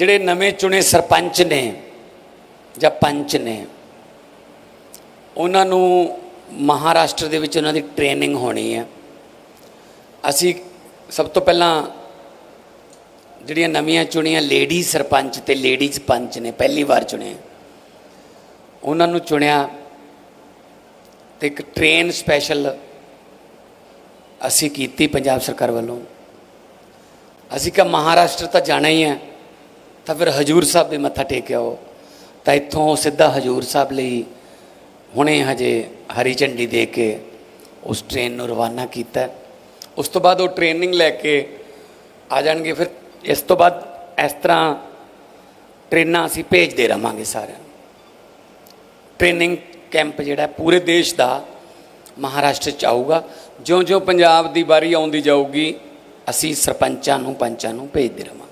ਜਿਹੜੇ ਨਵੇਂ ਚੁਣੇ ਸਰਪੰਚ ਨੇ ਜਾਂ ਪੰਚ ਨੇ, ਉਹਨਾਂ ਨੂੰ ਮਹਾਰਾਸ਼ਟਰ ਦੇ ਵਿੱਚ ਉਹਨਾਂ ਦੀ ਟ੍ਰੇਨਿੰਗ ਹੋਣੀ ਹੈ। ਅਸੀਂ ਸਭ ਤੋਂ ਪਹਿਲਾਂ ਜਿਹੜੀਆਂ ਨਵੀਆਂ ਚੁਣੀਆਂ ਲੇਡੀ ਸਰਪੰਚ ਤੇ ਲੇਡੀਜ਼ ਪੰਚ ਨੇ, ਪਹਿਲੀ ਵਾਰ ਚੁਣੇ ਉਹਨਾਂ ਨੂੰ ਚੁਣਿਆ ਤੇ ਇੱਕ ਟ੍ਰੇਨ ਸਪੈਸ਼ਲ ਅਸੀਂ ਕੀਤੀ ਪੰਜਾਬ ਸਰਕਾਰ ਵੱਲੋਂ। ਅਸੀਂ ਕਿਹਾ ਮਹਾਰਾਸ਼ਟਰ ਤਾਂ ਜਾਣਾ ਹੀ ਹੈ। ਤਾਂ ਫਿਰ ਹਜੂਰ ਸਾਹਿਬ ਵੀ ਮੱਥਾ ਟੇਕ ਆਓ। ਤਾਂ ਇੱਥੋਂ ਸਿੱਧਾ ਹਜੂਰ ਸਾਹਿਬ ਲਈ ਹੁਣੇ ਹਜੇ ਹਰੀ ਝੰਡੀ ਦੇ ਕੇ ਉਸ ਟ੍ਰੇਨ ਨੂੰ ਰਵਾਨਾ ਕੀਤਾ। ਉਸ ਤੋਂ ਬਾਅਦ ਉਹ ਟ੍ਰੇਨਿੰਗ ਲੈ ਕੇ ਆ ਜਾਣਗੇ। ਫਿਰ ਇਸ ਤੋਂ ਬਾਅਦ ਇਸ ਤਰ੍ਹਾਂ ਟ੍ਰੇਨਾਂ ਅਸੀਂ ਭੇਜਦੇ ਰਵਾਂਗੇ ਸਾਰਿਆਂ ਨੂੰ। ਟ੍ਰੇਨਿੰਗ ਕੈਂਪ ਜਿਹੜਾ ਪੂਰੇ ਦੇਸ਼ ਦਾ ਮਹਾਰਾਸ਼ਟਰ ਚ ਆਊਗਾ। ਜਿਉਂ-ਜਿਉਂ ਪੰਜਾਬ ਦੀ ਵਾਰੀ ਆਉਂਦੀ ਜਾਊਗੀ, ਅਸੀਂ ਸਰਪੰਚਾਂ ਨੂੰ, ਪੰਚਾਂ ਨੂੰ ਭੇਜਦੇ ਰਵਾਂਗੇ।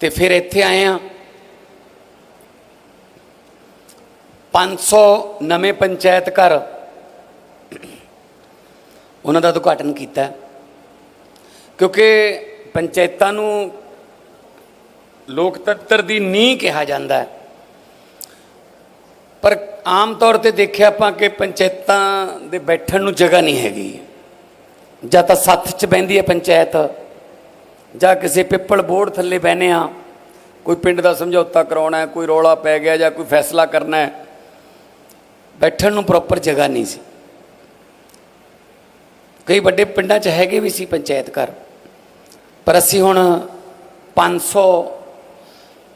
ਤੇ ਫਿਰ ਇੱਥੇ ਆਏ ਆ। 500 ਨਵੇਂ ਪੰਚਾਇਤ ਘਰ। ਉਹਨਾਂ ਦਾ ਉਦਘਾਟਨ ਕੀਤਾ। ਕਿਉਂਕਿ ਪੰਚਾਇਤਾਂ ਨੂੰ ਲੋਕਤੰਤਰ ਦੀ ਨੀਂਹ ਕਿਹਾ ਜਾਂਦਾ ਹੈ। ਪਰ ਆਮ ਤੌਰ ਤੇ ਦੇਖਿਆ ਆਪਾਂ ਕਿ ਪੰਚਾਇਤਾਂ ਦੇ ਬੈਠਣ ਨੂੰ ਜਗ੍ਹਾ ਨਹੀਂ ਹੈਗੀ। ਜਾਂ ਤਾਂ ਸੱਥ 'ਚ ਬਹਿੰਦੀ ਹੈ ਪੰਚਾਇਤ। ਜਾਂ ਕਿਸੇ ਪਿੱਪਲ ਬੋਰਡ ਥੱਲੇ ਬਹਿਨੇ ਆ, ਕੋਈ ਪਿੰਡ ਦਾ ਸਮਝੌਤਾ ਕਰਾਉਣਾ ਹੈ, ਕੋਈ ਰੌਲਾ ਪੈ ਗਿਆ ਜਾਂ ਕੋਈ ਫੈਸਲਾ ਕਰਨਾ ਹੈ, ਬੈਠਣ ਨੂੰ ਪ੍ਰੋਪਰ ਜਗ੍ਹਾ ਨਹੀਂ ਸੀ। ਕਈ ਵੱਡੇ ਪਿੰਡਾਂ 'ਚ ਹੈਗੇ ਵੀ ਸੀ ਪੰਚਾਇਤ ਘਰ, ਪਰ ਅਸੀਂ ਹੁਣ 500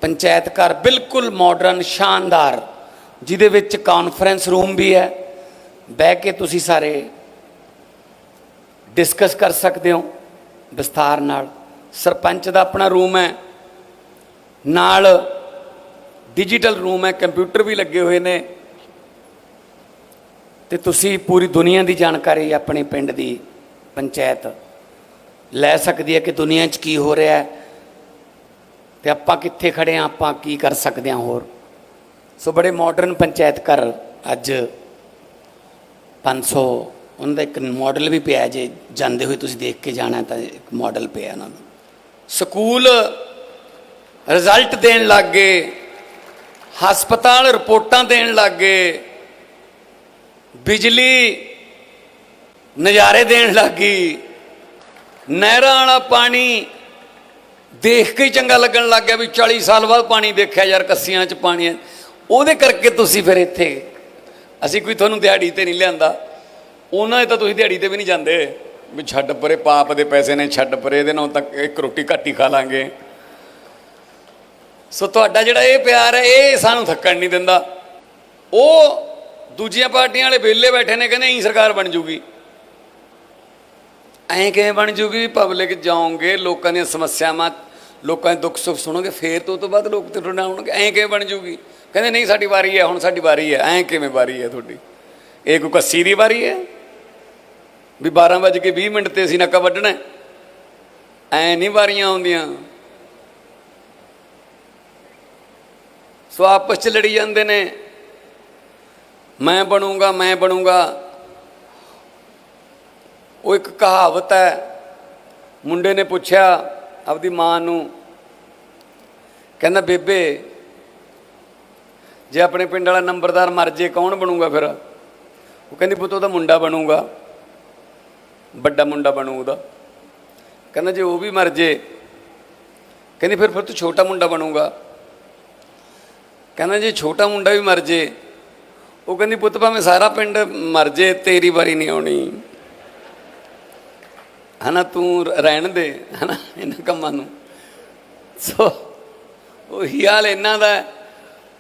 ਪੰਚਾਇਤ ਘਰ ਬਿਲਕੁਲ ਮਾਡਰਨ ਸ਼ਾਨਦਾਰ, ਜਿਹਦੇ ਵਿੱਚ ਕਾਨਫਰੰਸ ਰੂਮ ਵੀ ਹੈ, ਬਹਿ ਕੇ ਤੁਸੀਂ ਸਾਰੇ ਡਿਸਕਸ ਕਰ ਸਕਦੇ ਹੋ ਵਿਸਥਾਰ ਨਾਲ। ਸਰਪੰਚ ਦਾ ਆਪਣਾ ਰੂਮ ਹੈ। ਨਾਲ ਡਿਜੀਟਲ ਰੂਮ ਹੈ ਕੰਪਿਊਟਰ ਵੀ ਲੱਗੇ ਹੋਏ ਨੇ। ਤੇ ਤੁਸੀਂ ਪੂਰੀ ਦੁਨੀਆ ਦੀ ਜਾਣਕਾਰੀ ਆਪਣੇ ਪਿੰਡ ਦੀ ਪੰਚਾਇਤ ਲੈ ਸਕਦੀ ਹੈ ਕਿ ਦੁਨੀਆ 'ਚ ਕੀ ਹੋ ਰਿਹਾ ਹੈ। ਤੇ ਆਪਾਂ ਕਿੱਥੇ ਖੜੇ ਆ ਆਪਾਂ ਕੀ ਕਰ ਸਕਦੇ ਹਾਂ ਹੋਰ। ਸੋ ਬੜੇ ਮਾਡਰਨ ਪੰਚਾਇਤ ਘਰ ਅੱਜ 500 ਉਹਨਾਂ ਦਾ ਇੱਕ ਮਾਡਲ ਵੀ ਪਿਆ ਜੇ ਜਾਂਦੇ ਹੋਏ ਤੁਸੀਂ ਦੇਖ ਕੇ ਜਾਣਾ ਤਾਂ ਇੱਕ ਮਾਡਲ ਪਿਆ ਉਹਨਾਂ ਦਾ ਸਕੂਲ ਰਿਜ਼ਲਟ ਦੇਣ ਲੱਗ ਗਏ, ਹਸਪਤਾਲ ਰਿਪੋਰਟਾਂ ਦੇਣ ਲੱਗ ਗਏ, ਬਿਜਲੀ ਨਜ਼ਾਰੇ ਦੇਣ ਲੱਗ ਗਈ, ਨਹਿਰਾਂ ਵਾਲਾ ਪਾਣੀ ਦੇਖ ਕੇ ਹੀ ਚੰਗਾ ਲੱਗਣ ਲੱਗ ਗਿਆ ਵੀ 40 ਸਾਲ ਬਾਅਦ ਪਾਣੀ ਦੇਖਿਆ ਯਾਰ ਕੱਸੀਆਂ 'ਚ ਪਾਣੀ ਹੈ। ਉਹਦੇ ਕਰਕੇ ਤੁਸੀਂ ਫਿਰ ਇੱਥੇ, ਅਸੀਂ ਕੋਈ ਤੁਹਾਨੂੰ ਦਿਹਾੜੀ ਤੇ ਨਹੀਂ ਲਿਆਂਦਾ। ਉਹਨਾਂ ਦੇ ਤਾਂ ਤੁਸੀਂ ਦਿਹਾੜੀ ਤੇ ਵੀ ਨਹੀਂ ਜਾਂਦੇ। ਵੀ ਛੱਡ ਪਰੇ, ਪਾਪ ਦੇ ਪੈਸੇ ਨੇ ਛੱਡ ਪਰੇ, ਇਹਦੇ ਨਾਲ ਤੱਕ ਇੱਕ ਰੋਟੀ ਘੱਟ ਹੀ ਖਾ ਲਾਂਗੇ। ਸੋ ਤੁਹਾਡਾ ਜਿਹੜਾ ਇਹ ਪਿਆਰ ਹੈ, ਇਹ ਸਾਨੂੰ ਥੱਕਣ ਨਹੀਂ ਦਿੰਦਾ। ਉਹ ਦੂਜੀਆਂ ਪਾਰਟੀਆਂ ਵਾਲੇ ਵਿਹਲੇ ਬੈਠੇ ਨੇ, ਕਹਿੰਦੇ ਇਹੀ ਸਰਕਾਰ ਬਣ ਜੂਗੀ। ਐਂ ਕਿਵੇਂ ਬਣ ਜੂਗੀ? ਪਬਲਿਕ ਜਾਓਗੇ, ਲੋਕਾਂ ਦੀਆਂ ਸਮੱਸਿਆਵਾਂ, ਲੋਕਾਂ ਦੇ ਦੁੱਖ ਸੁੱਖ ਸੁਣੋਗੇ, ਫੇਰ ਤੋਂ ਤੋਂ ਬਾਅਦ ਲੋਕ ਤੇ ਆਉਣਗੇ। ਐਂ ਕਿਵੇਂ ਬਣ ਜੂਗੀ? ਕਹਿੰਦੇ, ਨਹੀਂ, ਸਾਡੀ ਵਾਰੀ ਹੈ, ਹੁਣ ਸਾਡੀ ਵਾਰੀ ਹੈ। ਐਂ ਕਿਵੇਂ ਵਾਰੀ ਹੈ ਤੁਹਾਡੀ? ਇਹ ਕੋਈ ਕੱਸੀ ਦੀ ਵਾਰੀ ਹੈ? ਵੀ 12 ਵਜੇ ਕੇ 20 ਮਿੰਟ ਤੇ ਅਸੀਂ ਨੱਕਾ ਵੱਢਣਾ ਹੈ। ਐਂ ਨਹੀਂ ਵਾਰੀਆਂ ਆਉਂਦੀਆਂ। ਸੋ ਆਪਸ ਚ ਲੜੀ ਜਾਂਦੇ ਨੇ। ਮੈਂ ਬਣੂੰਗਾ ਮੈਂ ਬਣੂੰਗਾ। ਉਹ ਇੱਕ ਕਹਾਵਤ ਹੈ। ਮੁੰਡੇ ਨੇ ਪੁੱਛਿਆ ਆਪਦੀ ਮਾਂ ਨੂੰ, ਕਹਿੰਦਾ, ਬੇਬੇ, ਜੇ ਆਪਣੇ ਪਿੰਡ ਵਾਲਾ ਨੰਬਰਦਾਰ ਮਰ ਜੇ ਕੌਣ ਬਣੂਗਾ ਫਿਰ? ਉਹ ਕਹਿੰਦੀ, ਪੁੱਤ ਉਹਦਾ ਮੁੰਡਾ ਬਣੂਗਾ। ਵੱਡਾ ਮੁੰਡਾ ਬਣੂ ਉਹਦਾ। ਕਹਿੰਦਾ ਜੇ ਉਹ ਵੀ ਮਰ ਜੇ, ਕਹਿੰਦੀ ਫਿਰ ਫਿਰ ਤੂੰ ਛੋਟਾ ਮੁੰਡਾ ਬਣੂਗਾ। ਕਹਿੰਦਾ ਜੇ ਛੋਟਾ ਮੁੰਡਾ ਵੀ ਮਰ ਜੇ, ਉਹ ਕਹਿੰਦੀ ਪੁੱਤ ਭਾਵੇਂ ਸਾਰਾ ਪਿੰਡ ਮਰ ਜੇ, ਤੇਰੀ ਵਾਰੀ ਨਹੀਂ ਆਉਣੀ। ਹਨਾ, ਤੂੰ ਰਹਿਣ ਦੇ, ਹਨਾ, ਇਹਨਾਂ ਕੰਮਾਂ ਨੂੰ। ਸੋ ਉਹੀ ਹਾਲ ਇਹਨਾਂ ਦਾ। ਹੈ।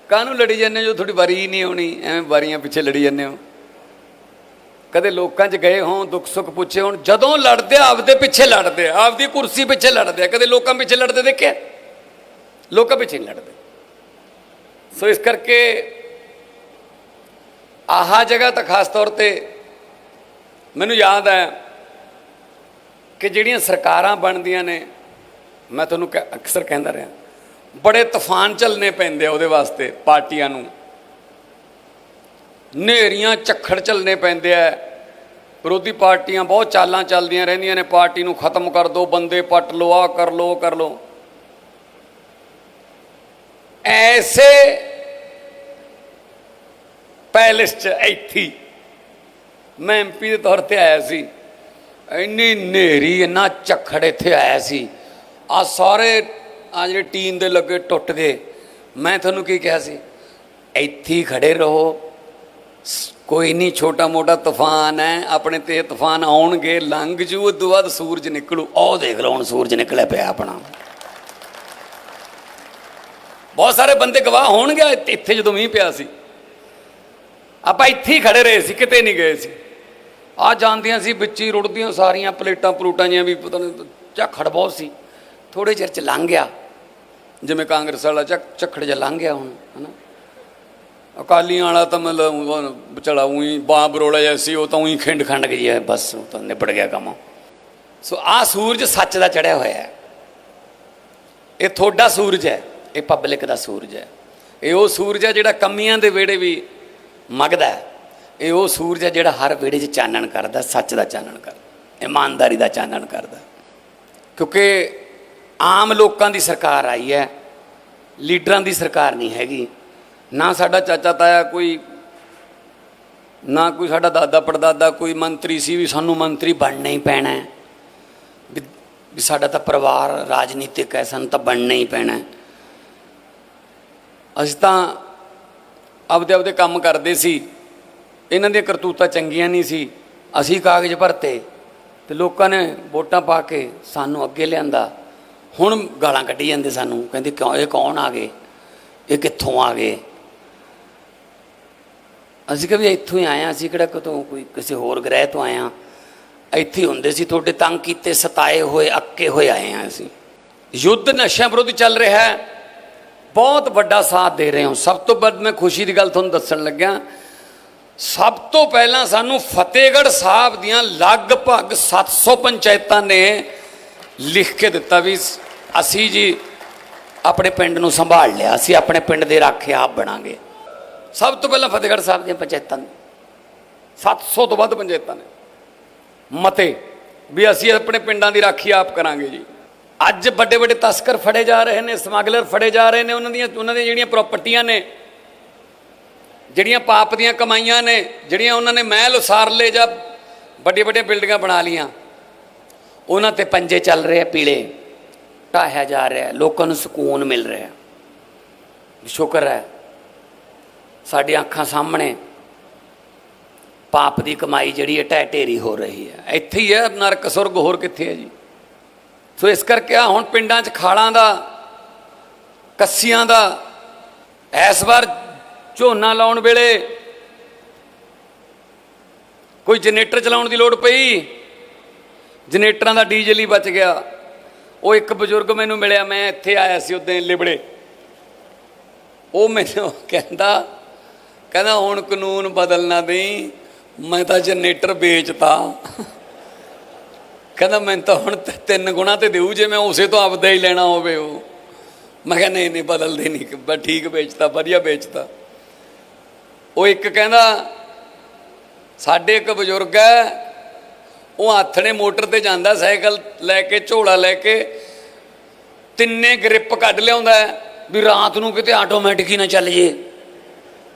ਕਾਹਨੂੰ ਲੜੀ ਜਾਂਦੇ ਹੋ ਜੋ ਤੁਹਾਡੀ ਵਾਰੀ ਹੀ ਨਹੀਂ ਆਉਣੀ? ਐਵੇਂ ਵਾਰੀਆਂ ਪਿੱਛੇ ਲੜੀ ਜਾਂਦੇ ਹੋ। ਕਦੇ ਲੋਕਾਂ 'ਚ ਗਏ ਹੋਣ ਦੁੱਖ ਸੁੱਖ ਪੁੱਛੇ ਹੋਣ ਜਦੋਂ ਲੜਦੇ ਆ, ਆਪਦੇ ਪਿੱਛੇ ਲੜਦੇ ਆ, ਆਪਦੀ ਕੁਰਸੀ ਪਿੱਛੇ ਲੜਦੇ ਆ। ਕਦੇ ਲੋਕਾਂ ਪਿੱਛੇ ਲੜਦੇ ਦੇਖਿਆ ਲੋਕਾਂ ਪਿੱਛੇ ਨਹੀਂ ਲੜਦੇ ਸੋ ਇਸ ਕਰਕੇ ਆਹਾ ਜਗ੍ਹਾ ਤਾਂ ਖਾਸ ਤੌਰ ਤੇ ਮੈਨੂੰ ਯਾਦ ਹੈ ਕਿ ਜਿਹੜੀਆਂ ਸਰਕਾਰਾਂ ਬਣਦੀਆਂ ਨੇ ਮੈਂ ਤੁਹਾਨੂੰ ਕਹਿ- ਅਕਸਰ ਕਹਿੰਦਾ ਰਿਹਾ ਬੜੇ ਤੂਫਾਨ ਚੱਲਨੇ ਪੈਂਦੇ ਆ ਉਹਦੇ ਵਾਸਤੇ ਪਾਰਟੀਆਂ ਨੂੰ ਨੇਰੀਆਂ ਝੱਖੜ ਚੱਲਨੇ ਪੈਂਦੇ ਆ ਵਿਰੋਧੀ ਪਾਰਟੀਆਂ ਬਹੁਤ ਚਾਲਾਂ ਚੱਲਦੀਆਂ ਰਹਿੰਦੀਆਂ ਨੇ, ਪਾਰਟੀ ਨੂੰ ਖਤਮ ਕਰ ਦਿਓ ਬੰਦੇ ਪੱਟ ਲਓ ਆ ਕਰ ਲਓ, ਉਹ ਕਰ ਲਓ। ਐਸੇ ਪੈਲਸ ਚ ਇੱਥੇ ਹੀ ਮੈਂ ਐਮਪੀ ਦੇ ਤੌਰ ਤੇ ਆਇਆ ਸੀ। ਇੰਨੀ ਨੇਰੀ ਇੰਨਾ ਝੱਖੜ ਇੱਥੇ ਆਇਆ ਸੀ। ਆ ਸਾਰੇ ਆ ਜਿਹੜੇ ਟੀਮ ਦੇ ਲੱਗੇ ਟੁੱਟ ਗਏ। ਮੈਂ ਤੁਹਾਨੂੰ ਕੀ ਕਿਹਾ ਸੀ? ਇੱਥੇ ਹੀ ਖੜੇ ਰਹੋ। ਕੋਈ ਨਹੀਂ, ਛੋਟਾ ਮੋਟਾ ਤੂਫਾਨ ਹੈ, ਆਪਣੇ ਤੇ ਤੂਫਾਨ ਆਉਣਗੇ, ਲੰਘ ਜੂ ਉਦੋਂ ਬਾਅਦ ਸੂਰਜ ਨਿਕਲੂ। ਉਹ ਦੇਖ ਲਓ, ਹੁਣ ਸੂਰਜ ਨਿਕਲਿਆ ਪਿਆ ਆਪਣਾ। ਬਹੁਤ ਸਾਰੇ ਬੰਦੇ ਗਵਾਹ ਹੋਣਗੇ, ਇੱਥੇ- ਜਦੋਂ ਮੀਂਹ ਪਿਆ ਸੀ। ਆਪਾਂ ਇੱਥੇ ਹੀ ਖੜੇ ਰਹੇ ਸੀ, ਕਿਤੇ ਨਹੀਂ ਗਏ ਸੀ। ਆ ਜਾਂਦੀਆਂ ਸੀ, ਵਿੱਚ ਹੀ ਰੁੜਦੀਆਂ ਸਾਰੀਆਂ ਪਲੇਟਾਂ ਪਲੂਟਾਂ ਜਿਹੀਆਂ ਵੀ, ਪਤਾ ਨਹੀਂ ਝੱਖੜ ਬਹੁਤ ਸੀ। ਥੋੜੇ ਚਿਰ ਚ ਲੰਘ ਗਿਆ। ਜਿਵੇਂ ਕਾਂਗਰਸ ਵਾਲਾ ਝੱਖੜ ਜਿਹਾ ਲੰਘ ਗਿਆ ਹੁਣ, ਹਨਾ? ਅਕਾਲੀਆਂ ਵਾਲਾ ਤਾਂ ਮਤਲਬ ਵਿਚਾਲਾ ਉਹੀ ਬਾਂ ਬਰੋਲਾ ਜਿਹਾ ਸੀ, ਉਹ ਤਾਂ ਉਹੀ ਖਿੰਡ ਖੰਡ ਗਈ ਹੈ, ਬਸ ਉਹ ਤਾਂ ਨਿਬੜ ਗਿਆ ਕੰਮ। ਸੋ ਆ ਸੂਰਜ ਸੱਚ ਦਾ ਚੜਿਆ ਹੋਇਆ ਹੈ। ਇਹ ਤੁਹਾਡਾ ਸੂਰਜ ਹੈ, ਇਹ ਪਬਲਿਕ ਦਾ ਸੂਰਜ ਹੈ। ਇਹ ਉਹ ਸੂਰਜ ਹੈ ਜਿਹੜਾ ਕਮੀਆਂ ਦੇ ਵੇੜੇ ਵੀ ਮਗਦਾ ਹੈ। ਇਹ ਉਹ ਸੂਰਜ ਹੈ ਜਿਹੜਾ ਹਰ ਵੇੜੇ 'ਚ ਚਾਨਣ ਕਰਦਾ, ਸੱਚ ਦਾ ਚਾਨਣ ਕਰਦਾ, ਇਮਾਨਦਾਰੀ ਦਾ ਚਾਨਣ ਕਰਦਾ। ਕਿਉਂਕਿ ਆਮ ਲੋਕਾਂ ਦੀ ਸਰਕਾਰ ਆਈ ਹੈ, ਲੀਡਰਾਂ ਦੀ ਸਰਕਾਰ ਨਹੀਂ ਹੈਗੀ। ਨਾ ਸਾਡਾ ਚਾਚਾ ਤਾਇਆ ਕੋਈ, ਨਾ ਕੋਈ ਸਾਡਾ ਦਾਦਾ ਪੜਦਾਦਾ, ਕੋਈ ਮੰਤਰੀ ਸੀ ਵੀ ਸਾਨੂੰ ਮੰਤਰੀ ਬਣਨਾ ਹੀ ਪੈਣਾ ਹੈ। ਵੀ ਵੀ ਸਾਡਾ ਤਾਂ ਪਰਿਵਾਰ ਰਾਜਨੀਤਿਕ ਹੈ, ਸਾਨੂੰ ਤਾਂ ਬਣਨਾ ਹੀ ਪੈਣਾ ਅਸੀਂ ਤਾਂ ਆਪਦੇ ਆਪਦੇ ਕੰਮ ਕਰਦੇ ਸੀ। ਇਹਨਾਂ ਦੀਆਂ ਕਰਤੂਤਾਂ ਚੰਗੀਆਂ ਨਹੀਂ ਸੀ। ਅਸੀਂ ਕਾਗਜ਼ ਭਰਤੇ ਤੇ ਲੋਕਾਂ ਨੇ ਵੋਟਾਂ ਪਾ ਕੇ ਸਾਨੂੰ ਅੱਗੇ ਲਿਆਂਦਾ। ਹੁਣ ਗਾਲਾਂ ਕੱਢੀ ਜਾਂਦੇ ਸਾਨੂੰ, ਕਹਿੰਦੇ ਕਿਉਂ, ਇਹ ਕੌਣ ਆ ਗਏ? ਇਹ ਕਿੱਥੋਂ ਆ ਗਏ? ਅਸੀਂ ਕਿਹਾ ਵੀ ਇੱਥੋਂ ਹੀ ਆਏ ਹਾਂ, ਅਸੀਂ ਕਿਹੜਾ ਕਿਤੋਂ ਕੋਈ ਕਿਸੇ ਹੋਰ ਗ੍ਰਹਿ ਤੋਂ ਆਏ ਹਾਂ। ਇੱਥੇ ਹੁੰਦੇ ਸੀ, ਤੁਹਾਡੇ ਤੰਗ ਕੀਤੇ, ਸਤਾਏ ਹੋਏ, ਅੱਕੇ ਹੋਏ ਆਏ ਹਾਂ ਅਸੀਂ। ਯੁੱਧ ਨਸ਼ਿਆਂ ਵਿਰੁੱਧ ਚੱਲ ਰਿਹਾ ਹੈ। ਬਹੁਤ ਵੱਡਾ ਸਾਥ ਦੇ ਰਹੇ ਹਾਂ। ਸਭ ਤੋਂ ਵੱਧ ਮੈਂ ਖੁਸ਼ੀ ਦੀ ਗੱਲ ਤੁਹਾਨੂੰ ਦੱਸਣ ਲੱਗਿਆ। ਸਭ ਤੋਂ ਪਹਿਲਾਂ ਸਾਨੂੰ ਫਤਿਹਗੜ੍ਹ ਸਾਹਿਬ ਦੀਆਂ ਲਗਭਗ 700 ਪੰਚਾਇਤਾਂ ਨੇ ਲਿਖ ਕੇ ਦਿੱਤਾ ਵੀ ਅਸੀਂ ਜੀ ਆਪਣੇ ਪਿੰਡ ਨੂੰ ਸੰਭਾਲ ਲਿਆ, ਅਸੀਂ ਆਪਣੇ ਪਿੰਡ ਦੇ ਰਾਖੇ ਆਪ ਬਣਾਂਗੇ। ਸਭ ਤੋਂ ਪਹਿਲਾਂ ਫਤਿਹਗੜ੍ਹ ਸਾਹਿਬ ਦੀਆਂ ਪੰਚਾਇਤਾਂ ਨੇ। 700 ਤੋਂ ਵੱਧ ਪੰਚਾਇਤਾਂ ਨੇ। ਮਤੇ ਵੀ ਅਸੀਂ ਆਪਣੇ ਪਿੰਡਾਂ ਦੀ ਰਾਖੀ ਆਪ ਕਰਾਂਗੇ ਜੀ। ਅੱਜ ਵੱਡੇ ਵੱਡੇ ਤਸਕਰ ਫੜੇ ਜਾ ਰਹੇ ਨੇ, ਸਮਗਲਰ ਫੜੇ ਜਾ ਰਹੇ ਨੇ, ਉਹਨਾਂ ਦੀਆਂ ਉਹਨਾਂ ਦੀਆਂ ਜਿਹੜੀਆਂ ਪ੍ਰਾਪਰਟੀਆਂ ਨੇ, ਜਿਹੜੀਆਂ ਪਾਪ ਦੀਆਂ ਕਮਾਈਆਂ ਨੇ, ਜਿਹੜੀਆਂ ਉਹਨਾਂ ਨੇ ਮਹਿਲ ਉਸਾਰ ਲਏ ਜਾਂ ਵੱਡੀਆਂ ਵੱਡੀਆਂ ਬਿਲਡਿੰਗਾਂ ਬਣਾ ਲੀਆਂ ਉਹਨਾਂ ਤੇ ਪੰਜੇ ਚੱਲ ਰਹੇ ਆ ਪੀਲੇ। ਢਾਹਿਆ ਜਾ ਰਿਹਾ, ਲੋਕਾਂ ਨੂੰ ਸਕੂਨ ਮਿਲ ਰਿਹਾ। ਸ਼ੁਕਰ ਹੈ। ਸਾਡੀਆਂ ਅੱਖਾਂ ਸਾਹਮਣੇ ਪਾਪ ਦੀ ਕਮਾਈ ਜਿਹੜੀ ਹੈ ਢਹਿ ਢੇਰੀ ਹੋ ਰਹੀ ਹੈ। ਇੱਥੇ ਹੀ ਹੈ, ਨਰਕ ਸੁਰਗ ਹੋਰ ਕਿੱਥੇ ਹੈ ਜੀ? ਸੋ ਇਸ ਕਰਕੇ ਆ ਹੁਣ ਪਿੰਡਾਂ 'ਚ ਖਾਲਾਂ ਦਾ, ਕੱਸੀਆਂ ਦਾ, ਇਸ ਵਾਰ ਝੋਨਾ ਲਾਉਣ ਵੇਲੇ ਕੋਈ ਜਨਰੇਟਰ ਚਲਾਉਣ ਦੀ ਲੋੜ ਪਈ। ਜਨਰੇਟਰਾਂ ਦਾ ਡੀਜ਼ਲ ਹੀ ਬਚ ਗਿਆ। ਉਹ ਇੱਕ ਬਜ਼ੁਰਗ ਮੈਨੂੰ ਮਿਲਿਆ, ਮੈਂ ਇੱਥੇ ਆਇਆ ਸੀ ਉਦੋਂ ਲਿਬੜੇ ਉਹ ਮੈਨੂੰ ਕਹਿੰਦਾ ਕਹਿੰਦਾ ਹੁਣ ਕਾਨੂੰਨ ਬਦਲਣਾ ਦੇਈ, ਮੈਂ ਤਾਂ ਜਨਰੇਟਰ ਵੇਚਤਾ। ਕਹਿੰਦਾ ਮੈਂ ਤਾਂ ਹੁਣ ਤਿੰਨ ਗੁਣਾ ਤੇ ਦੇਊ ਜੇ ਮੈਂ ਉਸੇ ਤੋਂ ਆਪਦਾ ਹੀ ਲੈਣਾ ਹੋਵੇ ਉਹ। ਮੈਂ ਕਿਹਾ ਨਹੀਂ ਨਹੀਂ ਬਦਲਦੇ ਨਹੀਂ ਬਸ ਠੀਕ ਵੇਚਤਾ, ਵਧੀਆ ਵੇਚਤਾ। ਉਹ ਇੱਕ ਕਹਿੰਦਾ, ਸਾਡੇ ਇੱਕ ਬਜ਼ੁਰਗ ਹੈ, ਉਹ ਆਥਣੇ ਮੋਟਰ ਤੇ ਜਾਂਦਾ, ਸਾਈਕਲ ਲੈ ਕੇ, ਝੋਲਾ ਲੈ ਕੇ, ਤਿੰਨੇ ਗ੍ਰਿਪ ਕੱਢ ਲਿਆਉਂਦਾ ਵੀ ਰਾਤ ਨੂੰ ਕਿਤੇ ਆਟੋਮੈਟਿਕ ਹੀ ਨਾ ਚੱਲ ਜੇ।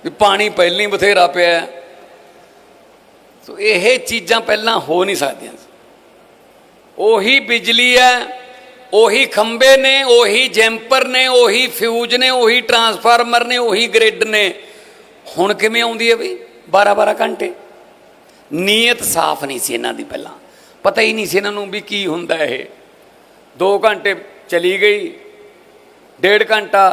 ਵੀ ਪਾਣੀ ਪਹਿਲਾਂ ਹੀ ਬਥੇਰਾ ਪਿਆ ਸੋ ਇਹ ਚੀਜ਼ਾਂ ਪਹਿਲਾਂ ਹੋ ਨਹੀਂ ਸਕਦੀਆਂ ਉਹੀ ਬਿਜਲੀ ਹੈ, ਉਹੀ ਖੰਬੇ ਨੇ, ਉਹੀ ਜੈਂਪਰ ਨੇ, ਉਹੀ ਫਿਊਜ਼ ਨੇ, ਉਹੀ ਟਰਾਂਸਫਾਰਮਰ ਨੇ, ਉਹੀ ਗ੍ਰਿਡ ਨੇ। ਹੁਣ ਕਿਵੇਂ ਆਉਂਦੀ ਹੈ ਬਈ? 12 12 ਘੰਟੇ। ਨੀਅਤ ਸਾਫ਼ ਨਹੀਂ ਸੀ ਇਹਨਾਂ ਦੀ ਪਹਿਲਾਂ। ਪਤਾ ਹੀ ਨਹੀਂ ਸੀ ਇਹਨਾਂ ਨੂੰ ਵੀ ਕੀ ਹੁੰਦਾ ਇਹ। 2 ਘੰਟੇ ਚਲੀ ਗਈ, ਡੇਢ ਘੰਟਾ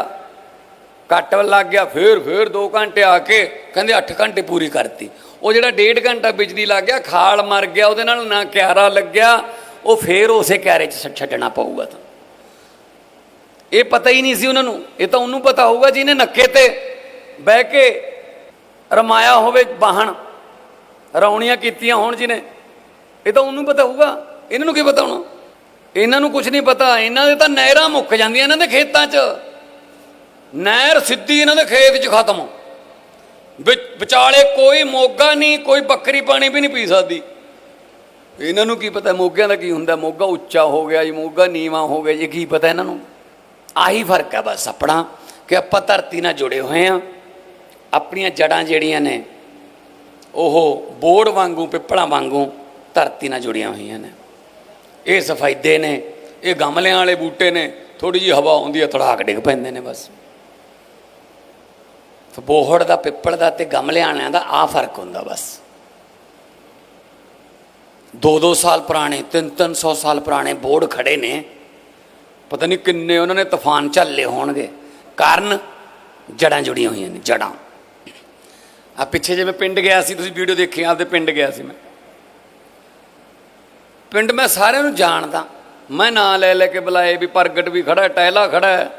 ਕੱਟ ਲੱਗ ਗਿਆ, ਫੇਰ ਫੇਰ 2 ਘੰਟੇ ਆ ਕੇ ਕਹਿੰਦੇ 8 ਘੰਟੇ ਪੂਰੀ ਕਰਤੀ। ਉਹ ਜਿਹੜਾ ਡੇਢ ਘੰਟਾ ਬਿਜਲੀ ਲੱਗ ਗਿਆ, ਖਾਲ ਮਰ ਗਿਆ, ਉਹਦੇ ਨਾਲ ਨਾ ਕਿਆਰਾ ਲੱਗਿਆ, ਉਹ ਫੇਰ ਉਸੇ ਕਿਆਰੇ 'ਚ ਛੱਡਣਾ ਪਊਗਾ ਤਾਂ। ਇਹ ਪਤਾ ਹੀ ਨਹੀਂ ਸੀ ਉਹਨਾਂ ਨੂੰ, ਇਹ ਤਾਂ ਉਹਨੂੰ ਪਤਾ ਹੋਊਗਾ ਜਿਹਨੇ ਨੱਕੇ ਤੇ ਬਹਿ ਕੇ ਰਮਾਇਆ ਹੋਵੇ ਬਾਹਣ ਰੌਣੀਆਂ ਕੀਤੀਆਂ ਹੋਣ ਜਿਹਨੇ। ਇਹ ਤਾਂ ਉਹਨੂੰ ਪਤਾ ਹੋਊਗਾ, ਇਹਨਾਂ ਨੂੰ ਕੀ ਪਤਾ ਹੋਣਾ? ਇਹਨਾਂ ਨੂੰ ਕੁਝ ਨਹੀਂ ਪਤਾ, ਇਹਨਾਂ ਦੇ ਤਾਂ ਨਹਿਰਾਂ ਮੁੱਕ ਜਾਂਦੀਆਂ ਇਹਨਾਂ ਦੇ ਖੇਤਾਂ 'ਚ। ਨਹਿਰ ਸਿੱਧੀ ਇਹਨਾਂ ਦੇ ਖੇਤ 'ਚ ਖਤਮ। ਵਿੱਚ ਵਿਚਾਲੇ ਕੋਈ ਮੋਗਾ ਨਹੀਂ, ਕੋਈ ਬੱਕਰੀ ਪਾਣੀ ਵੀ ਨਹੀਂ ਪੀ ਸਕਦੀ। ਇਹਨਾਂ ਨੂੰ ਕੀ ਪਤਾ ਮੋਗਿਆਂ ਦਾ ਕੀ ਹੁੰਦਾ? ਮੋਗਾ ਉੱਚਾ ਹੋ ਗਿਆ ਜੀ, ਮੋਗਾ ਨੀਵਾ ਹੋ ਗਿਆ ਜੀ, ਕੀ ਪਤਾ ਇਹਨਾਂ ਨੂੰ? ਆਹੀ ਫ਼ਰਕ ਹੈ ਬਸ ਆਪਣਾ, ਕਿ ਆਪਾਂ ਧਰਤੀ ਨਾਲ ਜੁੜੇ ਹੋਏ ਆ ਆਪਣੀਆਂ ਜੜਾਂ ਜਿਹੜੀਆਂ ਨੇ, ਉਹ ਬੋੜ ਵਾਂਗੂ, ਪਿੱਪਲਾਂ ਵਾਂਗੂ ਧਰਤੀ ਨਾਲ ਜੁੜੀਆਂ ਹੋਈਆਂ ਨੇ। ਇਹ ਸਫੈਦੇ ਨੇ, ਇਹ ਗਮਲਿਆਂ ਵਾਲੇ ਬੂਟੇ ਨੇ ਥੋੜੀ ਜੀ ਹਵਾ ਆਉਂਦੀ ਹੈ, ਥੜਾਕ ਡਿੱਗ ਪੈਂਦੇ ਨੇ ਬਸ। ਬੋਹੜ ਦਾ, ਪਿੱਪਲ ਦਾ ਤੇ ਗਮਲਿਆਂ ਵਾਲਿਆਂ ਦਾ ਆ ਫ਼ਰਕ ਹੁੰਦਾ ਬਸ। 2-2 ਸਾਲ ਪੁਰਾਣੇ 3-300 ਸਾਲ ਪੁਰਾਣੇ ਬੋਰਡ ਖੜੇ ਨੇ। ਪਤਾ ਨਹੀਂ ਕਿੰਨੇ ਉਹਨਾਂ ਨੇ ਤੂਫਾਨ ਝੱਲੇ ਹੋਣਗੇ। ਕਾਰਨ ਜੜਾਂ ਜੁੜੀਆਂ ਹੋਈਆਂ ਨੇ, ਜੜਾਂ। ਆ ਪਿੱਛੇ ਜੇ ਮੈਂ ਪਿੰਡ ਗਿਆ ਸੀ, ਤੁਸੀਂ ਵੀਡੀਓ ਦੇਖੀ, ਆਪਦੇ ਪਿੰਡ ਗਿਆ ਸੀ ਮੈਂ। ਪਿੰਡ ਮੈਂ ਸਾਰਿਆਂ ਨੂੰ ਜਾਣਦਾ। ਮੈਂ ਨਾਂ ਲੈ ਲੈ ਕੇ ਬੁਲਾਏ ਵੀ ਪ੍ਰਗਟ ਵੀ ਖੜਾ, ਟਹਿਲਾ ਖੜਾ ਹੈ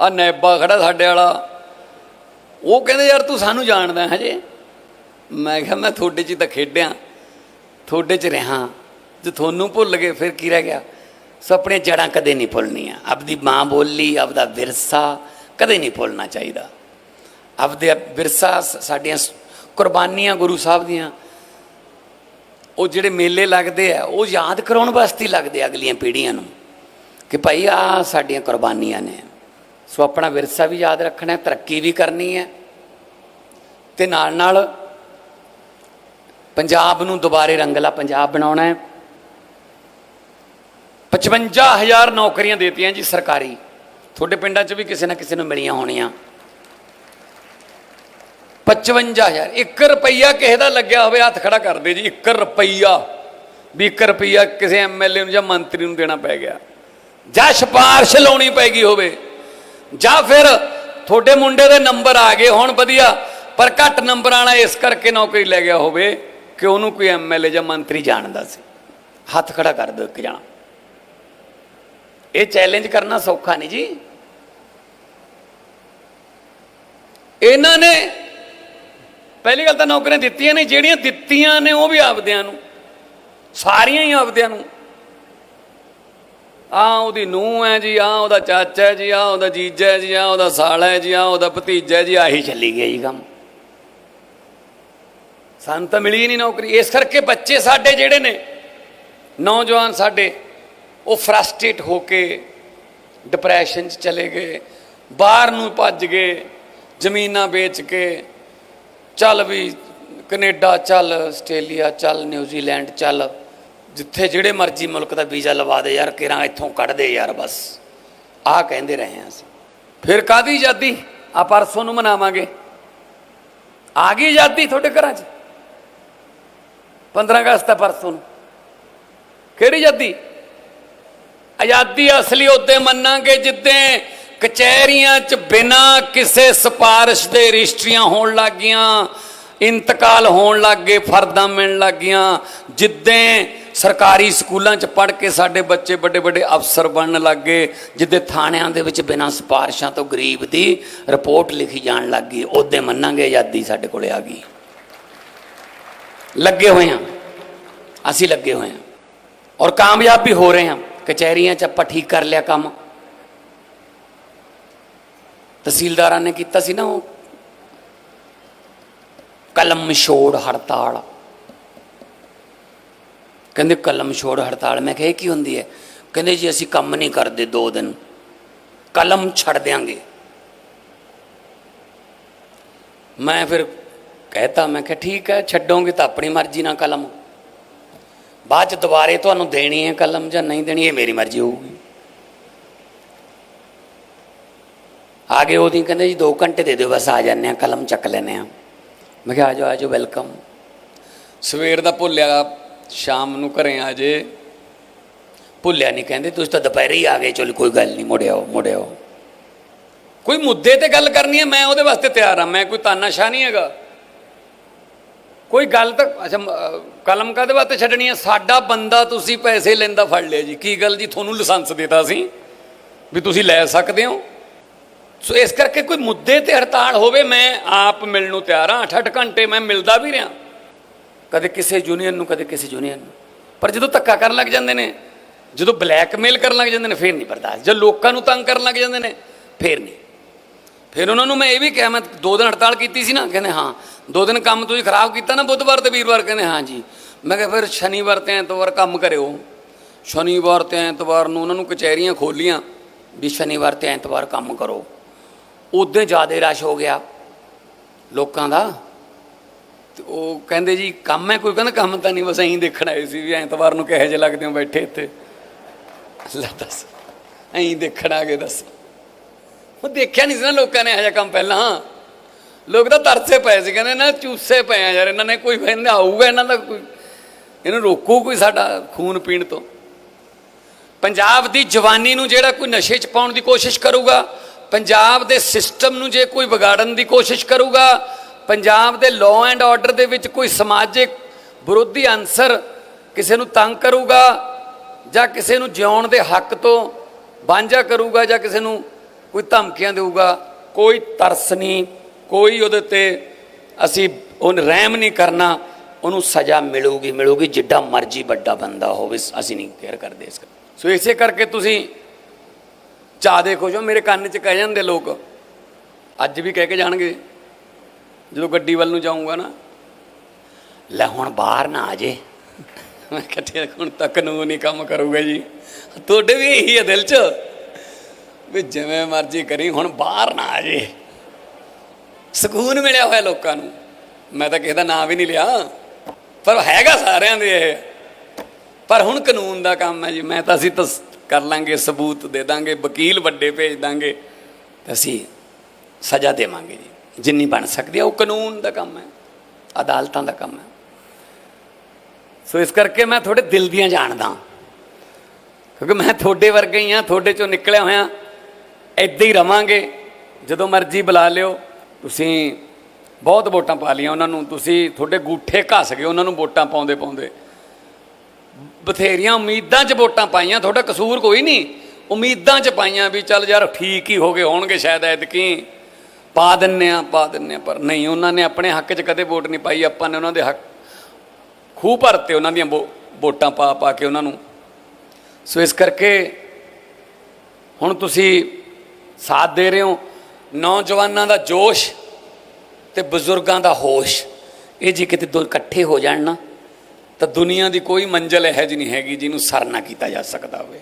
ਆ ਨੈਬਾ ਖੜਾ ਸਾਡੇ ਵਾਲਾ। ਉਹ ਕਹਿੰਦੇ, ਯਾਰ ਤੂੰ ਸਾਨੂੰ ਜਾਣਦਾ ਹਜੇ? ਮੈਂ ਕਿਹਾ, ਮੈਂ ਤੁਹਾਡੇ 'ਚ ਹੀ ਤਾਂ ਖੇਡਿਆ, ਤੁਹਾਡੇ 'ਚ ਰਹਾ। ਜੇ ਤੁਹਾਨੂੰ ਭੁੱਲ ਗਏ, ਫਿਰ ਕੀ ਰਹਿ ਗਿਆ? ਸੋ ਆਪਣੀਆਂ ਜੜਾਂ ਕਦੇ ਨਹੀਂ ਭੁੱਲਣੀਆਂ। ਆਪਦੀ ਮਾਂ ਬੋਲੀ, ਆਪਦਾ ਵਿਰਸਾ ਕਦੇ ਨਹੀਂ ਭੁੱਲਣਾ ਚਾਹੀਦਾ। ਆਪਦੇ ਵਿਰਸਾ ਸਾਡੀਆਂ ਕੁਰਬਾਨੀਆਂ ਗੁਰੂ ਸਾਹਿਬ ਦੀਆਂ, ਉਹ ਜਿਹੜੇ ਮੇਲੇ ਲੱਗਦੇ ਆ, ਉਹ ਯਾਦ ਕਰਾਉਣ ਵਾਸਤੇ ਲੱਗਦੇ ਅਗਲੀਆਂ ਪੀੜ੍ਹੀਆਂ ਨੂੰ। ਕਿ ਭਾਈ ਆ ਸਾਡੀਆਂ ਕੁਰਬਾਨੀਆਂ ਨੇ। ਸੋ ਆਪਣਾ ਵਿਰਸਾ ਵੀ ਯਾਦ ਰੱਖਣਾ ਹੈ ਤਰੱਕੀ ਵੀ ਕਰਨੀ ਹੈ। ਤੇ ਨਾਲ ਨਾਲ ਪੰਜਾਬ ਨੂੰ ਦੁਬਾਰੇ ਰੰਗਲਾ ਪੰਜਾਬ ਬਣਾਉਣਾ ਹੈ। 55000 ਨੌਕਰੀਆਂ ਦੇਤੀਆਂ ਜੀ ਸਰਕਾਰੀ। ਤੁਹਾਡੇ ਪਿੰਡਾਂ 'ਚ ਵੀ ਕਿਸੇ ਨਾ ਕਿਸੇ ਨੂੰ ਮਿਲੀਆਂ ਹੋਣੀਆਂ। 55000 1 ਰੁਪਈਆ ਕਿਸੇ ਦਾ ਲੱਗਿਆ ਹੋਵੇ, ਹੱਥ ਖੜਾ ਕਰ ਦੇ ਜੀ 1 ਰੁਪਈਆ। ਵੀ 1 ਰੁਪਈਆ ਕਿਸੇ ਐਮਐਲਏ ਨੂੰ ਜਾਂ ਮੰਤਰੀ ਨੂੰ ਦੇਣਾ ਪੈ ਗਿਆ। ਜਾਂ ਸਿਫਾਰਿਸ਼ ਲਾਉਣੀ ਪੈਗੀ ਹੋਵੇ। ਜਾਂ ਫਿਰ ਤੁਹਾਡੇ ਮੁੰਡੇ ਦੇ ਨੰਬਰ ਆ ਗਏ, ਹੁਣ ਵਧੀਆ। ਪਰ ਘੱਟ ਨੰਬਰ ਵਾਲਾ ਇਸ ਕਰਕੇ ਨੌਕਰੀ ਲੈ ਗਿਆ ਹੋਵੇ ਕਿ ਉਹਨੂੰ ਕੋਈ ਐਮਐਲਏ ਜਾਂ ਮੰਤਰੀ ਜਾਣਦਾ ਸੀ। ਹੱਥ ਖੜਾ ਕਰ ਦਿਓ ਇੱਕ ਜਣਾ। ਇਹ ਚੈਲੰਜ ਕਰਨਾ ਸੌਖਾ ਨਹੀਂ ਜੀ। ਇਹਨਾਂ ਨੇ ਪਹਿਲੀ ਗੱਲ ਤਾਂ ਨੌਕਰੀਆਂ ਦਿੱਤੀਆਂ ਨੇ ਜਿਹੜੀਆਂ ਦਿੱਤੀਆਂ ਨੇ ਉਹ ਵੀ ਆਪਦਿਆਂ ਨੂੰ। ਸਾਰੀਆਂ ਹੀ ਆਪਦਿਆਂ ਨੂੰ। ਆ ਉਹਦੀ ਨੂੰਹ ਹੈ ਜੀ ਆ ਉਹਦਾ ਚਾਚਾ ਹੈ ਜੀ ਆ ਉਹਦਾ ਜੀਜਾ ਹੈ ਜੀ ਆ ਉਹਦਾ ਸਾਲਾ ਹੈ ਜੀ ਆ ਉਹਦਾ ਭਤੀਜਾ ਹੈ ਜੀ, ਆਹੀ ਚੱਲੀ ਗਿਆ ਜੀ ਕੰਮ। ਸਾਨੂੰ ਤਾਂ ਮਿਲੀ ਨਹੀਂ ਨੌਕਰੀ। ਇਸ ਕਰਕੇ ਬੱਚੇ ਸਾਡੇ ਜਿਹੜੇ ਨੇ, ਨੌਜਵਾਨ ਸਾਡੇ, ਉਹ ਫਰਸਟ੍ਰੇਟ ਹੋ ਕੇ ਡਿਪਰੈਸ਼ਨ 'ਚ ਚਲੇ ਗਏ, ਬਾਹਰ ਨੂੰ ਭੱਜ ਗਏ, ਜ਼ਮੀਨਾਂ ਵੇਚ ਕੇ, ਚੱਲ ਵੀ ਕੈਨੇਡਾ ਚੱਲ, ਆਸਟ੍ਰੇਲੀਆ ਚੱਲ, ਨਿਊਜ਼ੀਲੈਂਡ ਚੱਲ ਜਿੱਥੇ ਜਿਹੜੇ ਮਰਜ਼ੀ ਮੁਲਕ ਦਾ ਵੀਜ਼ਾ ਲਵਾ ਦੇ ਯਾਰ, ਕਿਰਾਂ ਇੱਥੋਂ ਕੱਢ ਦੇ ਯਾਰ ਬਸ। ਆਹ ਕਹਿੰਦੇ ਰਹੇ ਹਾਂ ਅਸੀਂ। ਫਿਰ ਕਾਦੀ ਆਜ਼ਾਦੀ? ਆ ਪਰਸੋਂ ਨੂੰ ਮਨਾਵਾਂਗੇ। ਆ ਗਈ ਆਜ਼ਾਦੀ ਤੁਹਾਡੇ ਘਰਾਂ 'ਚ? 15 ਅਗਸਤ ਹੈ ਪਰਸੋਂ ਨੂੰ। ਕਿਹੜੀ ਆਜ਼ਾਦੀ? ਆਜ਼ਾਦੀ ਅਸਲੀ ਉਦੋਂ ਮੰਨਾਂਗੇ ਜਿੱਦੇ ਕਚਹਿਰੀਆਂ 'ਚ ਬਿਨਾਂ ਕਿਸੇ ਸਿਫਾਰਿਸ਼ ਦੇ ਰਜਿਸਟਰੀਆਂ ਹੋਣ ਲੱਗੀਆਂ, ਇੰਤਕਾਲ ਹੋਣ ਲੱਗੇ ਫਰਦਾਂ ਮਿਲਣ ਲੱਗੀਆਂ, ਜਿੱਦੇ ਸਰਕਾਰੀ ਸਕੂਲਾਂ 'ਚ ਪੜ੍ਹ ਕੇ ਸਾਡੇ ਬੱਚੇ ਵੱਡੇ ਵੱਡੇ ਅਫਸਰ ਬਣਨ ਲੱਗੇ ਜਿੱਦੇ ਥਾਣਿਆਂ ਦੇ ਵਿੱਚ ਬਿਨਾਂ ਸਿਫਾਰਿਸ਼ਾਂ ਤੋਂ ਗਰੀਬ ਦੀ ਰਿਪੋਰਟ ਲਿਖੀ ਜਾਣ ਲੱਗੀ ਉਹਦੇ ਮੰਨਾਂਗੇ ਆਜ਼ਾਦੀ ਸਾਡੇ ਕੋਲੇ ਆ ਗਈ। ਲੱਗੇ ਹੋਏ ਹਾਂ। ਅਸੀਂ ਲੱਗੇ ਹੋਏ ਹਾਂ। ਔਰ ਕਾਮਯਾਬ ਵੀ ਹੋ ਰਹੇ ਹਾਂ। ਕਚਹਿਰੀਆਂ 'ਚ ਆਪਾਂ ਠੀਕ ਕਰ ਲਿਆ ਕੰਮ। ਤਹਿਸੀਲਦਾਰਾਂ ਨੇ ਕੀਤਾ ਸੀ ਨਾ ਉਹ। ਕਲਮ ਛੋੜ ਹੜਤਾਲ। ਕਹਿੰਦੇ ਕਲਮ ਛੋੜ ਹੜਤਾਲ। ਮੈਂ ਕਿਹਾ, ਇਹ ਕੀ ਹੁੰਦੀ ਹੈ? ਕਹਿੰਦੇ ਜੀ, ਅਸੀਂ ਕੰਮ ਨਹੀਂ ਕਰਦੇ ਦੋ ਦਿਨ। ਕਲਮ ਛੱਡ ਦਿਆਂਗੇ। ਮੈਂ ਫਿਰ ਕਹਿਤਾ, ਮੈਂ ਕਿਹਾ, ਠੀਕ ਹੈ, ਛੱਡੋਗੇ ਤਾਂ ਆਪਣੀ ਮਰਜ਼ੀ ਨਾਲ ਕਲਮ। ਬਾਅਦ ਚ ਦੁਬਾਰੇ ਤੁਹਾਨੂੰ ਦੇਣੀ ਹੈ ਕਲਮ ਜਾਂ ਨਹੀਂ ਦੇਣੀ, ਇਹ ਮੇਰੀ ਮਰਜ਼ੀ ਹੋਊਗੀ। ਆਗੇ ਉਹਦੀ ਕਹਿੰਦੇ ਜੀ 2 ਘੰਟੇ ਦੇ ਦਿਓ, ਬਸ ਆ ਜਾਂਦੇ ਆ ਕਲਮ ਚੱਕ ਲੈਨੇ ਆ ਮੈਂ ਕਿਹਾ ਆਜੋ ਆਜੋ ਵੈਲਕਮ। ਸਵੇਰ ਦਾ ਭੁੱਲਿਆ ਸ਼ਾਮ ਨੂੰ ਘਰੇ ਆ ਜੇ। ਭੁੱਲਿਆ ਨਹੀਂ ਕਹਿੰਦੇ ਤੁਸੀਂ ਤਾਂ ਦੁਪਹਿਰੇ ਹੀ ਆ ਗਏ, ਚਲੋ ਕੋਈ ਗੱਲ ਨਹੀਂ ਮੁੜਿਓ ਮੁੜਿਓ ਕੋਈ ਮੁੱਦੇ ਤੇ ਗੱਲ ਕਰਨੀ ਹੈ, ਮੈਂ ਉਹਦੇ ਵਾਸਤੇ ਤਿਆਰ ਹਾਂ ਮੈਂ ਕੋਈ ਤਾਨਾਸ਼ਾਹ ਨਹੀਂ ਹੈਗਾ। ਕੋਈ ਗੱਲ ਤਾਂ, ਅੱਛਾ ਕਲਮ ਕਾਦੇ ਵਾਸਤੇ ਛੱਡਣੀ ਹੈ? ਸਾਡਾ ਬੰਦਾ ਤੁਸੀਂ ਪੈਸੇ ਲੈਂਦਾ ਫੜ ਲਿਆ ਜੀ। ਕੀ ਗੱਲ ਜੀ, ਤੁਹਾਨੂੰ ਲਾਇਸੈਂਸ ਦਿੱਤਾ ਸੀ ਵੀ ਤੁਸੀਂ ਲੈ ਸਕਦੇ ਹੋ? ਸੋ ਇਸ ਕਰਕੇ ਕੋਈ ਮੁੱਦੇ ਤੇ ਹੜਤਾਲ ਹੋਵੇ, ਮੈਂ ਆਪ ਮਿਲਣ ਨੂੰ ਤਿਆਰ ਹਾਂ। 8-8 ਘੰਟੇ ਮੈਂ ਮਿਲਦਾ ਵੀ ਰਿਹਾ। ਕਦੇ ਕਿਸੇ ਯੂਨੀਅਨ ਨੂੰ, ਕਦੇ ਕਿਸੇ ਯੂਨੀਅਨ ਨੂੰ। ਪਰ ਜਦੋਂ ਧੱਕਾ ਕਰਨ ਲੱਗ ਜਾਂਦੇ ਨੇ, ਜਦੋਂ ਬਲੈਕਮੇਲ ਕਰਨ ਲੱਗ ਜਾਂਦੇ ਨੇ, ਫੇਰ ਨਹੀਂ ਬਰਦਾਸ਼ਤ। ਜਦ ਲੋਕਾਂ ਨੂੰ ਤੰਗ ਕਰਨ ਲੱਗ ਜਾਂਦੇ ਨੇ, ਫੇਰ ਨਹੀਂ। ਫਿਰ ਉਹਨਾਂ ਨੂੰ ਮੈਂ ਇਹ ਵੀ ਕਿਹਾ, ਮੈਂ ਦੋ ਦਿਨ ਹੜਤਾਲ ਕੀਤੀ ਸੀ ਨਾ, ਕਹਿੰਦੇ ਹਾਂ, ਦੋ ਦਿਨ ਕੰਮ ਤੁਸੀਂ ਖਰਾਬ ਕੀਤਾ ਨਾ, ਬੁੱਧਵਾਰ ਤੇ ਵੀਰਵਾਰ, ਕਹਿੰਦੇ ਹਾਂ ਜੀ। ਮੈਂ ਕਿਹਾ, ਫਿਰ ਸ਼ਨੀਵਾਰ ਤੇ ਐਤਵਾਰ ਕੰਮ ਕਰਿਓ। ਸ਼ਨੀਵਾਰ ਤੇ ਐਤਵਾਰ ਨੂੰ ਉਹਨਾਂ ਨੂੰ ਕਚਹਿਰੀਆਂ ਖੋਲੀਆਂ, ਵੀ ਸ਼ਨੀਵਾਰ ਤੇ ਐਤਵਾਰ ਕੰਮ ਕਰੋ। ਉਦੋਂ ਜ਼ਿਆਦਾ ਰਸ਼ ਹੋ ਗਿਆ ਲੋਕਾਂ ਦਾ। ਤੇ ਉਹ ਕਹਿੰਦੇ ਜੀ, ਕੰਮ ਹੈ ਕੋਈ? ਕਹਿੰਦਾ ਕੰਮ ਤਾਂ ਨਹੀਂ, ਬਸ ਐਂ ਦੇਖਣ ਆਏ ਸੀ ਵੀ ਐਤਵਾਰ ਨੂੰ ਕਿਹੋ ਜਿਹੇ ਲੱਗਦੇ ਹੋ ਬੈਠੇ ਇੱਥੇ। ਲੈ ਦੱਸ, ਐਂ ਦੇਖਣ ਆ ਗਏ ਦੱਸ। ਉਹ ਦੇਖਿਆ ਨਹੀਂ ਸੀ ਨਾ ਲੋਕਾਂ ਨੇ ਇਹੋ ਜਿਹਾ ਕੰਮ ਪਹਿਲਾਂ। ਲੋਕ ਤਾਂ ਤਰਸੇ ਪਏ ਸੀ, ਕਹਿੰਦੇ ਨਾ ਚੂਸੇ ਪਏ ਆ ਯਾਰ, ਇਹਨਾਂ ਨੇ ਕੋਈ ਕਹਿੰਦਾ ਆਊਗਾ ਇਹਨਾਂ ਦਾ ਕੋਈ, ਇਹਨੂੰ ਰੋਕੂ ਕੋਈ ਸਾਡਾ ਖੂਨ ਪੀਣ ਤੋਂ। ਪੰਜਾਬ ਦੀ ਜਵਾਨੀ ਨੂੰ ਜਿਹੜਾ ਕੋਈ ਨਸ਼ੇ 'ਚ ਪਾਉਣ ਦੀ ਕੋਸ਼ਿਸ਼ ਕਰੂਗਾ, ਪੰਜਾਬ ਦੇ ਸਿਸਟਮ ਨੂੰ ਜੇ ਕੋਈ ਵਿਗਾੜਨ ਦੀ ਕੋਸ਼ਿਸ਼ ਕਰੂਗਾ ਪੰਜਾਬ ਦੇ ਲਾਅ ਐਂਡ ਆਰਡਰ ਦੇ ਵਿੱਚ ਕੋਈ ਸਮਾਜਿਕ ਵਿਰੋਧੀ ਅੰਸਰ ਕਿਸੇ ਨੂੰ ਤੰਗ ਕਰੂਗਾ ਜਾਂ ਕਿਸੇ ਨੂੰ ਜਿਉਣ ਦੇ ਹੱਕ ਤੋਂ ਵਾਂਝਾ ਕਰੂਗਾ ਜਾਂ ਕਿਸੇ ਨੂੰ ਕੋਈ ਧਮਕੀਆਂ ਦੇਊਗਾ, ਕੋਈ ਤਰਸ ਨਹੀਂ, ਕੋਈ ਉਹਦੇ ਤੇ ਅਸੀਂ ਉਹਨ ਰਹਿਮ ਨਹੀਂ ਕਰਨਾ, ਉਹਨੂੰ ਸਜ਼ਾ ਮਿਲੂਗੀ ਮਿਲੂਗੀ ਜਿੱਡਾ ਮਰਜ਼ੀ ਵੱਡਾ ਬੰਦਾ ਹੋਵੇ, ਅਸੀਂ ਨਹੀਂ ਕੇਅਰ ਕਰਦੇ ਇਸ ਸੋ ਇਸੇ ਕਰਕੇ ਤੁਸੀਂ ਚਾਹ ਦੇਖੋ ਜੋ ਮੇਰੇ ਕੰਨ 'ਚ ਕਹਿ ਜਾਂਦੇ ਲੋਕ, ਅੱਜ ਵੀ ਕਹਿ ਕੇ ਜਾਣਗੇ। ਜਦੋਂ ਗੱਡੀ ਵੱਲ ਨੂੰ ਜਾਊਂਗਾ ਨਾ, ਲੈ ਹੁਣ ਬਾਹਰ ਨਾ ਆ ਜੇ। ਮੈਂ ਕਿਹਾ ਹੁਣ ਤੱਕ ਨੂੰ ਨਹੀਂ ਕੰਮ ਕਰੂਗਾ ਜੀ। ਤੁਹਾਡੇ ਵੀ ਇਹੀ ਹੈ ਦਿਲ 'ਚ ਵੀ ਜਿਵੇਂ ਮਰਜ਼ੀ ਕਰੀ, ਹੁਣ ਬਾਹਰ ਨਾ ਆ ਜੇ। ਸਕੂਨ ਮਿਲਿਆ ਹੋਇਆ ਲੋਕਾਂ ਨੂੰ। ਮੈਂ ਤਾਂ ਕਿਸੇ ਦਾ ਨਾਂ ਵੀ ਨਹੀਂ ਲਿਆ। ਪਰ ਹੈਗਾ ਸਾਰਿਆਂ ਦੇ ਇਹ। ਪਰ ਹੁਣ ਕਾਨੂੰਨ ਦਾ ਕੰਮ ਹੈ ਜੀ, ਮੈਂ ਤਾਂ ਅਸੀਂ ਤਾਂ ਕਰ ਲਾਂਗੇ, ਸਬੂਤ ਦੇ ਦਾਂਗੇ, ਵਕੀਲ ਵੱਡੇ ਭੇਜ ਦਾਂਗੇ। ਤੇ ਅਸੀਂ ਸਜ਼ਾ ਦੇਵਾਂਗੇ ਜੀ। ਜਿੰਨੀ ਬਣ ਸਕਦੀ ਹੈ ਉਹ ਕਾਨੂੰਨ ਦਾ ਕੰਮ ਹੈ, ਅਦਾਲਤਾਂ ਦਾ ਕੰਮ ਹੈ। ਸੋ ਇਸ ਕਰਕੇ ਮੈਂ ਤੁਹਾਡੇ ਦਿਲ ਦੀਆਂ ਜਾਣਦਾ ਕਿਉਂਕਿ ਮੈਂ ਤੁਹਾਡੇ ਵਰਗਾ ਹੀ ਆ ਤੁਹਾਡੇ ਚੋਂ ਨਿਕਲਿਆ ਹੋਇਆ ਇੱਦਾਂ ਹੀ ਰਵਾਂਗੇ। ਜਦੋਂ ਮਰਜ਼ੀ ਬੁਲਾ ਲਿਓ, ਤੁਸੀਂ ਬਹੁਤ ਵੋਟਾਂ ਪਾ ਲੀਆਂ ਉਹਨਾਂ ਨੂੰ, ਤੁਸੀਂ ਤੁਹਾਡੇ ਗੂਠੇ ਘਸ ਗਏ ਉਹਨਾਂ ਨੂੰ ਵੋਟਾਂ ਪਾਉਂਦੇ ਪਾਉਂਦੇ। ਬਥੇਰੀਆਂ ਉਮੀਦਾਂ 'ਚ ਵੋਟਾਂ ਪਾਈਆਂ, ਤੁਹਾਡਾ ਕਸੂਰ ਕੋਈ ਨਹੀਂ। ਉਮੀਦਾਂ 'ਚ ਪਾਈਆਂ ਵੀ ਚੱਲ ਯਾਰ ਠੀਕ ਹੀ ਹੋ ਗਏ ਹੋਣਗੇ ਸ਼ਾਇਦ ਐਤਕੀ। ਪਾ ਦਿੰਨੇ ਆ, ਪਾ ਦਿੰਨੇ ਆ, ਪਰ ਨਹੀਂ, ਉਹਨਾਂ ਨੇ ਆਪਣੇ ਹੱਕ 'ਚ ਕਦੇ ਵੋਟ ਨਹੀਂ ਪਾਈ। ਆਪਾਂ ਨੇ ਉਹਨਾਂ ਦੇ ਹੱਕ ਖੂਹ ਭਰਤੇ ਉਹਨਾਂ ਦੀਆਂ ਵੋ- ਵੋਟਾਂ ਪਾ ਪਾ ਕੇ ਉਹਨਾਂ ਨੂੰ। ਸੋ ਇਸ ਕਰਕੇ ਹੁਣ ਤੁਸੀਂ ਸਾਥ ਦੇ ਰਹੇ ਹੋ। ਨੌਜਵਾਨਾਂ ਦਾ ਜੋਸ਼ ਤੇ ਬਜ਼ੁਰਗਾਂ ਦਾ ਹੋਸ਼, ਇਹ ਜੇ ਕਿਤੇ ਦੋ ਇਕੱਠੇ ਹੋ ਜਾਣ ਨਾ, ਤਾਂ ਦੁਨੀਆ ਦੀ ਕੋਈ ਮੰਜ਼ਲ ਇਹੋ ਜਿਹੀ ਨਹੀਂ ਹੈਗੀ ਜਿਹਨੂੰ ਸਰ ਨਾ ਕੀਤਾ ਜਾ ਸਕਦਾ ਹੋਵੇ।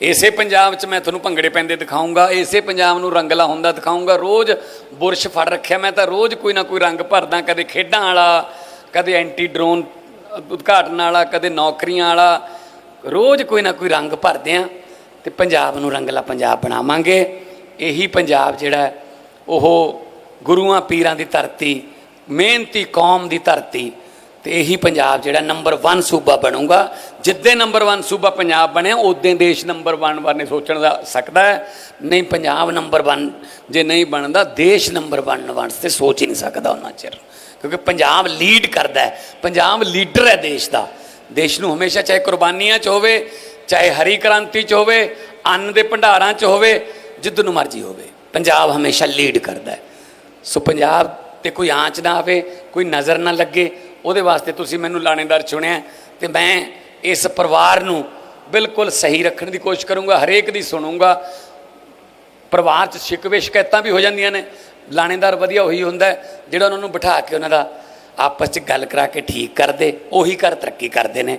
ਇਸੇ ਪੰਜਾਬ 'ਚ ਮੈਂ ਤੁਹਾਨੂੰ ਭੰਗੜੇ ਪੈਂਦੇ ਦਿਖਾਉਂਗਾ ਇਸੇ ਪੰਜਾਬ ਨੂੰ ਰੰਗਲਾ ਹੁੰਦਾ ਦਿਖਾਉਂਗਾ ਰੋਜ਼ ਬੁਰਸ਼ ਫੜ ਰੱਖਿਆ, ਮੈਂ ਤਾਂ ਰੋਜ਼ ਕੋਈ ਨਾ ਕੋਈ ਰੰਗ ਭਰਦਾ, ਕਦੇ ਖੇਡਾਂ ਵਾਲਾ, ਕਦੇ ਐਂਟੀ ਡਰੋਨ ਉਦਘਾਟਨ ਵਾਲਾ, ਕਦੇ ਨੌਕਰੀਆਂ ਵਾਲਾ, ਰੋਜ਼ ਕੋਈ ਨਾ ਕੋਈ ਰੰਗ ਭਰਦੇ ਆ ਤੇ ਪੰਜਾਬ ਨੂੰ ਰੰਗਲਾ ਪੰਜਾਬ ਬਣਾਵਾਂਗੇ। ਇਹੀ ਪੰਜਾਬ ਜਿਹੜਾ ਉਹ ਗੁਰੂਆਂ, ਪੀਰਾਂ ਦੀ ਧਰਤੀ, ਮਿਹਨਤੀ ਕੌਮ ਦੀ ਧਰਤੀ ਤੇ ਇਹੀ ਪੰਜਾਬ ਜਿਹੜਾ ਨੰਬਰ 1 ਸੂਬਾ ਬਣੂਗਾ। ਜਿੱਦੇ ਨੰਬਰ 1 ਸੂਬਾ ਪੰਜਾਬ ਬਣਿਆ ਉਦੋਂ ਦੇਸ਼ ਨੰਬਰ 1 ਬਾਰੇ ਸੋਚਣ ਦਾ ਸਕਦਾ ਹੈ। ਨਹੀਂ, ਪੰਜਾਬ ਨੰਬਰ 1 ਜੇ ਨਹੀਂ ਬਣਦਾ, ਦੇਸ਼ ਨੰਬਰ 1 ਵਾਸਤੇ ਸੋਚ ਹੀ ਨਹੀਂ ਸਕਦਾ ਉਹਨਾਂ ਚਿਰ। ਕਿਉਂਕਿ ਪੰਜਾਬ ਲੀਡ ਕਰਦਾ ਹੈ। ਪੰਜਾਬ ਲੀਡਰ ਹੈ ਦੇਸ਼ ਦਾ। ਦੇਸ਼ ਨੂੰ ਹਮੇਸ਼ਾ ਚਾਹੇ ਕੁਰਬਾਨੀਆਂ 'ਚ ਹੋਵੇ, ਚਾਹੇ ਹਰੀ ਕ੍ਰਾਂਤੀ 'ਚ ਹੋਵੇ, ਅੰਨ ਦੇ ਭੰਡਾਰਾਂ 'ਚ ਹੋਵੇ, ਜਿੱਦ ਨੂੰ ਮਰਜ਼ੀ ਹੋਵੇ, ਪੰਜਾਬ ਹਮੇਸ਼ਾ ਲੀਡ ਕਰਦਾ ਹੈ। ਸੋ ਪੰਜਾਬ ਤੇ ਕੋਈ ਆਂਚ ਨਾ ਆਵੇ, ਕੋਈ ਨਜ਼ਰ ਨਾ ਲੱਗੇ ਉਹਦੇ ਵਾਸਤੇ ਤੁਸੀਂ ਮੈਨੂੰ ਲਾਣੇਦਾਰ ਚੁਣਿਆ ਤੇ ਮੈਂ ਇਸ ਪਰਿਵਾਰ ਨੂੰ ਬਿਲਕੁਲ ਸਹੀ ਰੱਖਣ ਦੀ ਕੋਸ਼ਿਸ਼ ਕਰੂੰਗਾ, ਹਰੇਕ ਦੀ ਸੁਣੂੰਗਾ। ਪਰਿਵਾਰ 'ਚ ਸ਼ਿਕਵੇ ਸ਼ਿਕਾਇਤਾਂ ਵੀ ਹੋ ਜਾਂਦੀਆਂ ਨੇ। ਲਾਣੇਦਾਰ ਵਧੀਆ ਉਹੀ ਹੁੰਦਾ ਜਿਹੜਾ ਉਹਨਾਂ ਨੂੰ ਬਿਠਾ ਕੇ ਉਹਨਾਂ ਦਾ ਆਪਸ 'ਚ ਗੱਲ ਕਰਾ ਕੇ ਠੀਕ ਕਰਦੇ, ਉਹੀ ਘਰ ਤਰੱਕੀ ਕਰਦੇ ਨੇ।